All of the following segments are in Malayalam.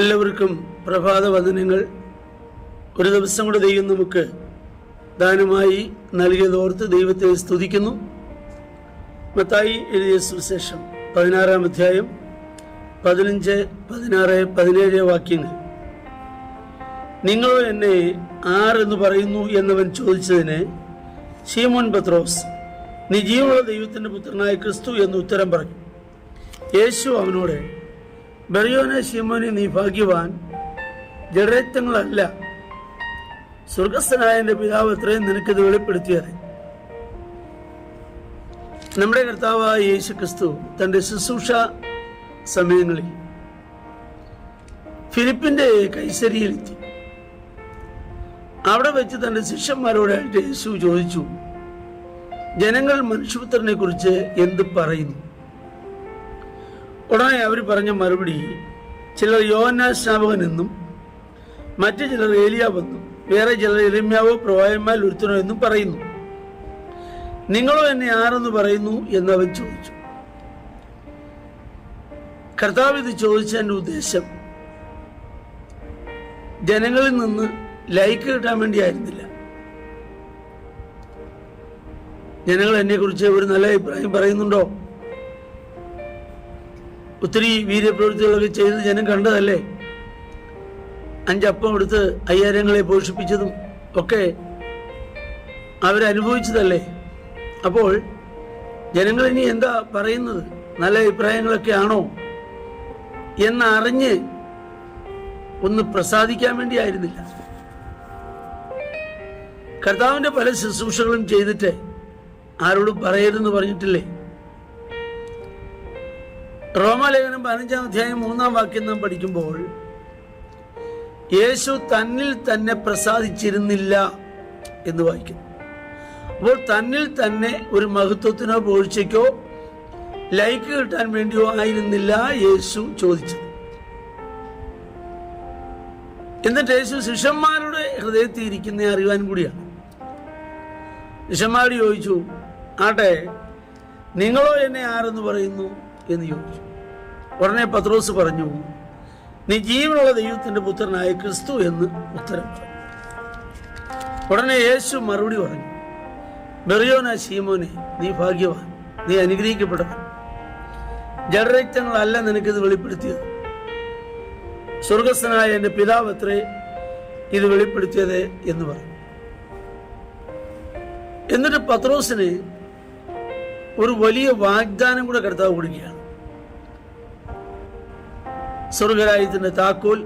എല്ലാവർക്കും പ്രഭാത വചനങ്ങൾ ഒരു ദിവസം കൂടെ ദൈവം നമുക്ക് ദാനമായി നൽകിയതോർത്ത് ദൈവത്തെ സ്തുതിക്കുന്നു. മത്തായി എഴുതിയ സുവിശേഷം പതിനാറാം അധ്യായം പതിനഞ്ച് പതിനാറ് പതിനേഴ് വാക്യങ്ങൾ. നിങ്ങളോ എന്നെ ആരെന്ന് പറയുന്നു എന്നവൻ ചോദിച്ചതിന് ഷീമോൻ പത്രോസ് നിജീവുള്ള ദൈവത്തിന്റെ പുത്രനായ ക്രിസ്തു എന്ന് ഉത്തരം പറഞ്ഞു. യേശു അവനോട് ബെറിയോനെ ശിമോനെ നീ ഭാഗ്യവാൻ. ജഡരത്വങ്ങളല്ല സ്വർഗസ്ഥനായ എന്റെ പിതാവ് അത്രയും നിനക്കിത് വെളിപ്പെടുത്തിയത്. നമ്മുടെ കർത്താവായ യേശു ക്രിസ്തു തന്റെ ശുശ്രൂഷ സമയങ്ങളിൽ ഫിലിപ്പിന്റെ കൈസരിയിലെത്തി അവിടെ വെച്ച് തന്റെ ശിഷ്യന്മാരോടായിട്ട് യേശു ചോദിച്ചു ജനങ്ങൾ മനുഷ്യപുത്രനെ കുറിച്ച് എന്ത് പറയുന്നു? ഉടനെ അവർ പറഞ്ഞ മറുപടി ചിലർ സ്നാപകൻ എന്നും മറ്റു ചിലർ ഏലിയാവെന്നും വേറെ ചിലർ എലിമ്യാവോ പ്രവായന്മാരിൽ ഒരുത്തനോ എന്നും പറയുന്നു. നിങ്ങളോ എന്നെ ആരെന്ന് പറയുന്നു എന്ന് അവൻ ചോദിച്ചു. കർത്താവ് ഇത് ചോദിച്ചതിന്റെ ഉദ്ദേശം ജനങ്ങളിൽ നിന്ന് ലൈക്ക് കിട്ടാൻ വേണ്ടിയായിരുന്നില്ല. ജനങ്ങൾ എന്നെക്കുറിച്ച് ഒരു നല്ല അഭിപ്രായം പറയുന്നുണ്ടോ? ഒത്തിരി വീര്യപ്രവൃത്തികളൊക്കെ ചെയ്ത് ജനം കണ്ടതല്ലേ? അഞ്ചപ്പം എടുത്ത് അയ്യായിരങ്ങളെ പോഷിപ്പിച്ചതും ഒക്കെ അവരനുഭവിച്ചതല്ലേ? അപ്പോൾ ജനങ്ങൾ ഇനി എന്താ പറയുന്നത്? നല്ല അഭിപ്രായങ്ങളൊക്കെ ആണോ? എന്നറിഞ്ഞ് ഒന്ന് പ്രസാദിക്കാൻ വേണ്ടിയായിരുന്നില്ല. കർത്താവിന്റെ പല ശുശ്രൂഷകളും ചെയ്തിട്ട് ആരോടും പറയരുതെന്ന് പറഞ്ഞിട്ടില്ലേ? റോമാലേഖനം പതിനഞ്ചാം അധ്യായം മൂന്നാം വാക്യം നാം പഠിക്കുമ്പോൾ യേശു തന്നിൽ തന്നെ പ്രസാദിച്ചിരുന്നില്ല എന്ന് വായിക്കുന്നു. അപ്പോൾ തന്നിൽ തന്നെ ഒരു മഹത്വത്തിനോ പോഴ്ചയ്ക്കോ ലൈക്ക് കിട്ടാൻ വേണ്ടിയോ ആയിരുന്നില്ല യേശു ചോദിച്ചത്. എന്നിട്ട് യേശു ശിഷ്യന്മാരുടെ ഹൃദയത്തിൽ ഇരിക്കുന്ന അറിയാൻ കൂടിയാണ്. ശിഷ്യന്മാരോട് ചോദിച്ചു ആട്ടെ നിങ്ങളോ എന്നെ ആരെന്ന് പറയുന്നു? എന്ന് ചോദിച്ചു. ഉടനെ പത്രോസ് പറഞ്ഞു നീ ജീവനുള്ള ദൈവത്തിന്റെ പുത്രനായ ക്രിസ്തു എന്ന് ഉത്തരം പറഞ്ഞു. ഉടനെ യേശു മറുപടി പറഞ്ഞു ബെറിയോന ശീമോനെ നീ ഭാഗ്യവാൻ നീ അനുഗ്രഹിക്കപ്പെടണം ജഡരക്തങ്ങളല്ല നിനക്കിത് വെളിപ്പെടുത്തിയത്. സ്വർഗസ്ഥനായ എന്റെ പിതാവ് അത്രേ ഇത് വെളിപ്പെടുത്തിയത് എന്ന് പറഞ്ഞു. എന്നിട്ട് പത്രോസിന് ഒരു വലിയ വാഗ്ദാനം കൂടെ കർത്താവ് കൊടുക്കുകയാണ്. സ്വർഗരാജ്യത്തിന്റെ താക്കോൽ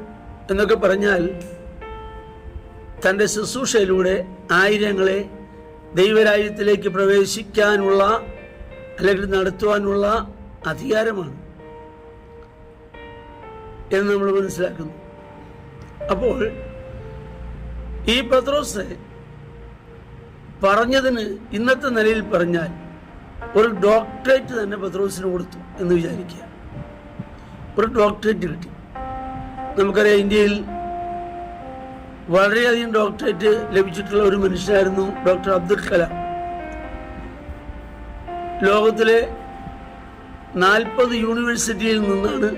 എന്നൊക്കെ പറഞ്ഞാൽ തന്റെ ശുശ്രൂഷയിലൂടെ ആയിരങ്ങളെ ദൈവരാജ്യത്തിലേക്ക് പ്രവേശിക്കാനുള്ള അല്ലെങ്കിൽ നടത്തുവാനുള്ള അധികാരമാണ് എന്ന് നമ്മൾ മനസ്സിലാക്കുന്നു. അപ്പോൾ ഈ പത്രോസ് പറഞ്ഞതിന് ഇന്നത്തെ നിലയിൽ പറഞ്ഞാൽ ഒരു ഡോക്ടറേറ്റ് തന്നെ പത്രോസിന് കൊടുത്തു എന്ന് വിചാരിക്കുക. ഒരു ഡോക്ടറേറ്റ് കിട്ടി. നമുക്കറിയാം ഇന്ത്യയിൽ വളരെയധികം ഡോക്ടറേറ്റ് ലഭിച്ചിട്ടുള്ള ഒരു മനുഷ്യനായിരുന്നു ഡോക്ടർ അബ്ദുൽ കലാം. ലോകത്തിലെ നാൽപ്പത് യൂണിവേഴ്സിറ്റിയിൽ നിന്നാണ്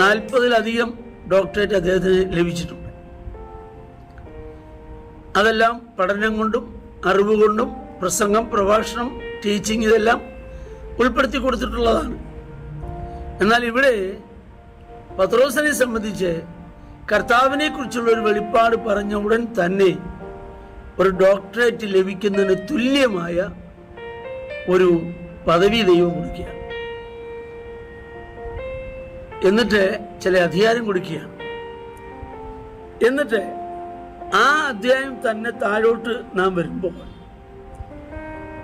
നാൽപ്പതിലധികം ഡോക്ടറേറ്റ് അദ്ദേഹത്തിന് ലഭിച്ചിട്ടുണ്ട്. അതെല്ലാം പഠനം കൊണ്ടും അറിവ് കൊണ്ടും പ്രസംഗം പ്രഭാഷണം ടീച്ചിങ് ഇതെല്ലാം ഉൾപ്പെടുത്തി കൊടുത്തിട്ടുള്ളതാണ്. എന്നാൽ ഇവിടെ പത്രോസിനെ സംബന്ധിച്ച് കർത്താവിനെ കുറിച്ചുള്ള ഒരു വെളിപ്പാട് പറഞ്ഞ ഉടൻ തന്നെ ഒരു ഡോക്ടറേറ്റ് ലഭിക്കുന്നതിന് തുല്യമായ ഒരു പദവി ദൈവം കൊടുക്കുകയാണ്. എന്നിട്ട് ചില അധികാരം കൊടുക്കുകയാണ്. എന്നിട്ട് ആ അധ്യായം തന്നെ താഴോട്ട് നാം വരുമ്പോൾ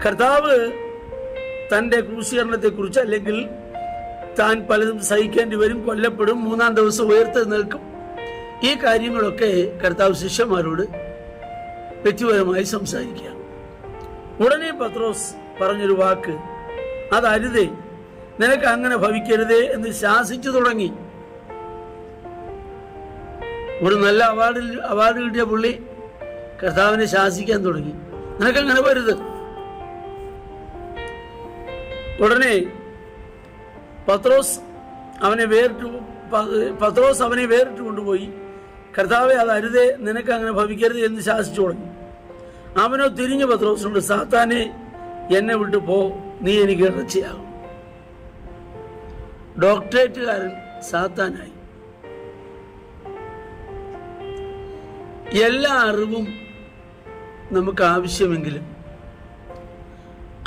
കർത്താവ് തന്റെ ക്രൂശീകരണത്തെ കുറിച്ച് അല്ലെങ്കിൽ താൻ പലതും സഹിക്കേണ്ടി വരും കൊല്ലപ്പെടും മൂന്നാം ദിവസം ഉയർത്ത് നിൽക്കും. ഈ കാര്യങ്ങളൊക്കെ കർത്താവ് ശിഷ്യന്മാരോട് വ്യക്തിപരമായി സംസാരിക്കുക ഉടനെ പത്രോസ് പറഞ്ഞൊരു വാക്ക് അതരുതേ നിനക്ക് അങ്ങനെ ഭവിക്കരുതേ എന്ന് ശാസിച്ചു തുടങ്ങി. ഒരു നല്ല അവാർഡിൽ അവാർഡ് കിട്ടിയ പുള്ളി കർത്താവിനെ ശാസിക്കാൻ തുടങ്ങി. നിനക്കങ്ങനെ വരുത് ഉടനെ പത്രോസ് അവനെ വേറിട്ട് പത്രോസ് അവനെ വേറിട്ട് കൊണ്ടുപോയി. കർത്താവെ അത് അരുതേ നിനക്ക് അങ്ങനെ ഭവിക്കരുത് എന്ന് ശാസിച്ചു തുടങ്ങി. അവനോ തിരിഞ്ഞു പത്രോസിനോട് സാത്താനെ എന്നെ വിട്ടു പോ നീ എനിക്ക് ഇറച്ചിയാകും ഡോക്ടറേറ്റുകാരൻ സാത്താനായി. എല്ലാ അറിവും നമുക്ക് ആവശ്യമെങ്കിലും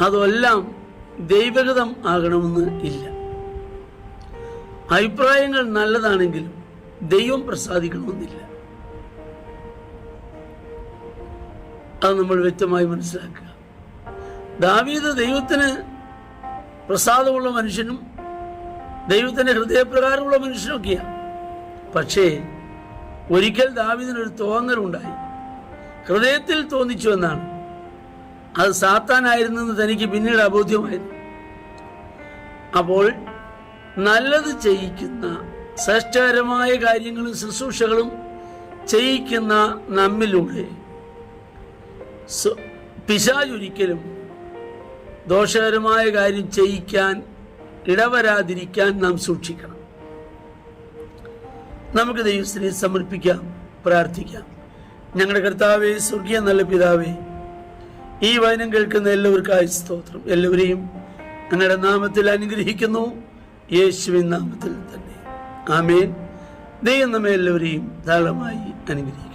അതെല്ലാം ദൈവഗതം ആകണമെന്ന് ഇല്ല. അഭിപ്രായങ്ങൾ നല്ലതാണെങ്കിലും ദൈവം പ്രസാദിക്കണമെന്നില്ല. അത് നമ്മൾ വ്യക്തമായി മനസ്സിലാക്കുക. ദാവീദ് ദൈവത്തിന് പ്രസാദമുള്ള മനുഷ്യനും ദൈവത്തിന്റെ ഹൃദയപ്രകാരമുള്ള മനുഷ്യനൊക്കെയാണ് പക്ഷേ ഒരിക്കൽ ദാവീദിനൊരു തോന്നലുണ്ടായി. ഹൃദയത്തിൽ തോന്നിച്ചു എന്നാണ്. അത് സാത്താനായിരുന്നെന്ന് തനിക്ക് പിന്നീട് അബോധ്യമായിരുന്നു. അപ്പോൾ നല്ലത് ചെയ്യിക്കുന്ന ശ്രേഷ്ഠകരമായ കാര്യങ്ങളും ശുശ്രൂഷകളും ചെയ്യിക്കുന്ന നമ്മിലൂടെ പിശാചൊരിക്കലും ദോഷകരമായ കാര്യം ചെയ്യിക്കാൻ ഇടവരാതിരിക്കാൻ നാം സൂക്ഷിക്കണം. നമുക്ക് ദൈവത്തിനെ സമർപ്പിക്കാം പ്രാർത്ഥിക്കാം. ഞങ്ങളുടെ കർത്താവേ സ്വർഗീയ നല്ല പിതാവേ ഈ വചനം കേൾക്കുന്ന എല്ലാവർക്കായി സ്തോത്രം. എല്ലാവരെയും ഞങ്ങളുടെ നാമത്തിൽ അനുഗ്രഹിക്കുന്നു. യേശുവിൻ നാമത്തിൽ തന്നെ. ആമേൻ. ദൈവം നമ്മെ എല്ലാവരെയും ധാരാളമായി അനുഗ്രഹിക്കും